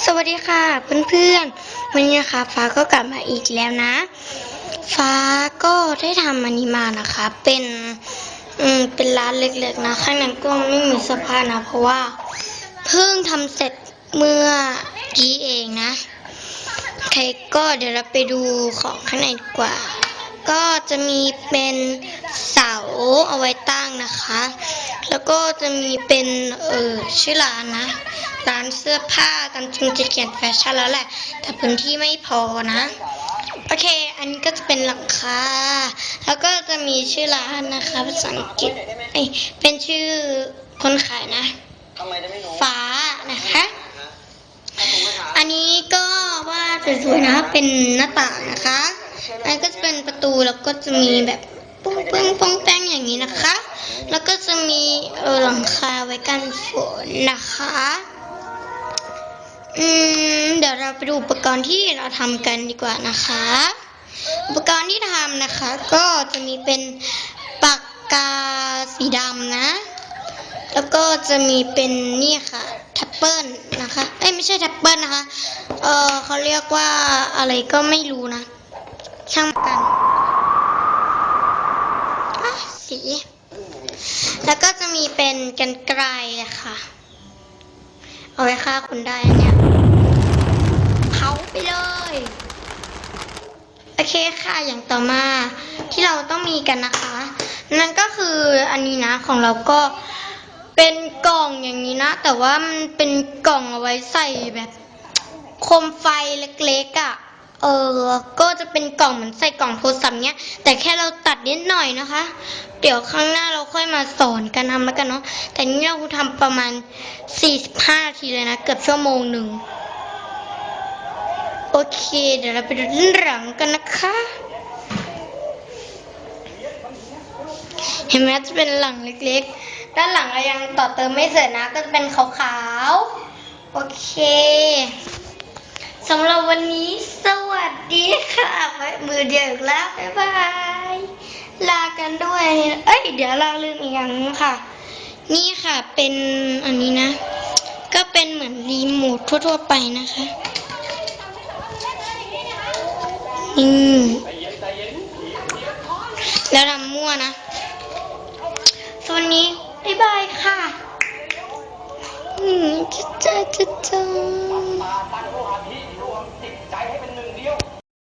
สวัสดีค่ะเพื่อนๆวันนี้นะคะฟ้าก็กลับมาอีกแล้วนะ ฟ้าก็ได้ทำอันนี้มานะคะ เป็นอืมเป็นร้านเล็กๆนะข้างในก็ไม่มีเสื้อผ้านะ เพราะว่าเพิ่งทำเสร็จเมื่อกี้เองนะใครก็เดี๋ยวเราไปดูของข้างในดีกว่า ก็จะมีเป็นเสาเอาไว้ตั้งนะคะ แล้วก็จะมีเป็นเออชื่อร้านนะ ร้านเสื้อผ้าตามจริงจะเขียนแฟชั่นแล้วแหละ แต่พื้นที่ไม่พอนะ โอเค อันนี้ก็จะเป็นหลังคา แล้วก็จะมีชื่อร้านนะคะภาษาอังกฤษเอเป็นชื่อคนขายนะทำไมจะไม่รู้ฟ้านะคะอันนี้ก็ว่าสวยๆนะ เป็นหน้าต่างนะคะ อันก็จะเป็นประตูแล้วก็จะมีแบบปุ้งปึ้งปองแป้งอย่างนี้นะคะ แล้วก็จะมีเออหลังคาไว้กันฝนนะคะ อืมเดี๋ยวเราไปดูอุปกรณ์ที่เราทำกันดีกว่านะคะ อุปกรณ์ที่ทำนะคะ ก็จะมีเป็นปากกาสีดำนะ แล้วก็จะมีเป็นนี่ค่ะทัปเปิลนะคะ เอ้ยไม่ใช่ทัปเปิลนะคะ เออเขาเรียกว่าอะไรก็ไม่รู้นะ ช่างกันสี แล้วก็จะมีเป็นกันไกลอะค่ะ เอาไว้ฆ่าคนได้เนี่ยเผาไปเลย โอเคค่ะ อย่างต่อมาที่เราต้องมีกันนะคะ นั่นก็คืออันนี้นะของเราก็เป็นกล่องอย่างนี้นะ แต่ว่ามันเป็นกล่องเอาไว้ใส่แบบโคมไฟเล็กๆอะ่ะ เออก็จะเป็นกล่องเหมือนใส่กล่องโทรศัพท์เนี้ย แต่แค่เราตัดนิดหน่อยนะคะ เดี๋ยวข้างหน้าเราค่อยมาสอนกันทำแล้วกันเนาะ แต่นี่เราทำประมาณ 45นาทีเลยนะ เกือบชั่วโมงหนึ่ง โอเค เดี๋ยวเราไปดูด้านหลังกันนะคะ เห็นไหมจะเป็นหลังเล็กๆ ด้านหลังเรายังต่อเติมไม่เสร็จนะ ก็จะเป็นขาวๆ โอเคสำหรับวันนี้ ดีค่ะไว้มือเดียวอีกแล้วบ๊ายบาย ลากันด้วย เอ้ย เดี๋ยวเราลืมอีกอย่างนึงค่ะ นี่ค่ะเป็นอันนี้นะ ก็เป็นเหมือนรีโมททั่วๆไปนะคะ อืมแล้วทำมั่วนะส่วัสดีบ๊ายบายค่ะ อืมจ้าจ้าจ้าจ้ามาตั้งโลหะที่รวมจิตใจให้เป็นหนึ่งเดียว